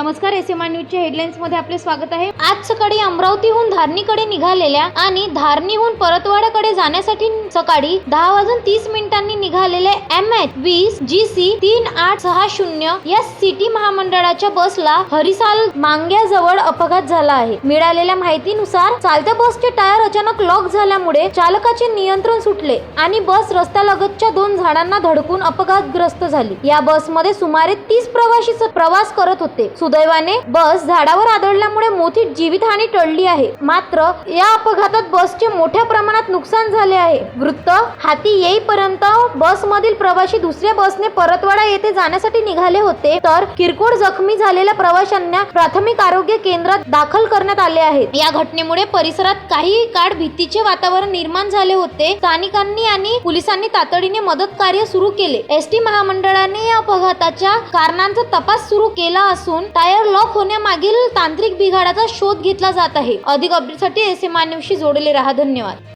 नमस्कार S M I न्यूजच्या हेडलाईन्समध्ये आपले स्वागत आहे. आज सकाळी अमरावतीहून धारणीकडे निघालेल्या आणि धारणीहून परतवाड्याकडे जाण्यासाठी सकाळी दहा वाजून तीस मिनिटांनी निघालेल्या एम एच वीस जी सी तीन आठ सहा शून्य या सिटी महामंडळाच्या बसला हरिसाल मांग्याजवळ अपघात झाला आहे. मिळालेल्या माहितीनुसार चालत्या बसचे टायर अचानक लॉक झाल्यामुळे चालकाचे नियंत्रण सुटले आणि बस रस्त्यालगतच्या दोन झाडांना धडकून अपघातग्रस्त झाली. या बसमध्ये सुमारे तीस प्रवासी प्रवास करत होते. सुदैवाने बस झाडावर आदळल्यामुळे मोठी जीवितहानी टळली आहे. मात्र या अपघातात बसचे मोठ्या प्रमाणात नुकसान झाले आहे. वृत्त हाती येईपर्यंत बसमधील प्रवासी दुसऱ्या बसने परतवाडा येथे जाण्यासाठी निघाले होते तर किरकोळ जखमी झालेल्या प्रवाशांना प्राथमिक आरोग्य केंद्रात दाखल करण्यात आले आहे. या घटनेमुळे परिसरात काही काळ भीतीचे वातावरण निर्माण झाले होते. स्थानिकांनी आणि पोलिसांनी तातडीने मदत कार्य सुरू केले. एस टी महामंडळाने या अपघाताच्या कारणांचा तपास सुरू केला असून टायर लॉक होण्यामागील तांत्रिक बिघाडाचा शोध घेतला जात आहे. अधिक अपडेटसाठी एस एम जोडले राहा. धन्यवाद.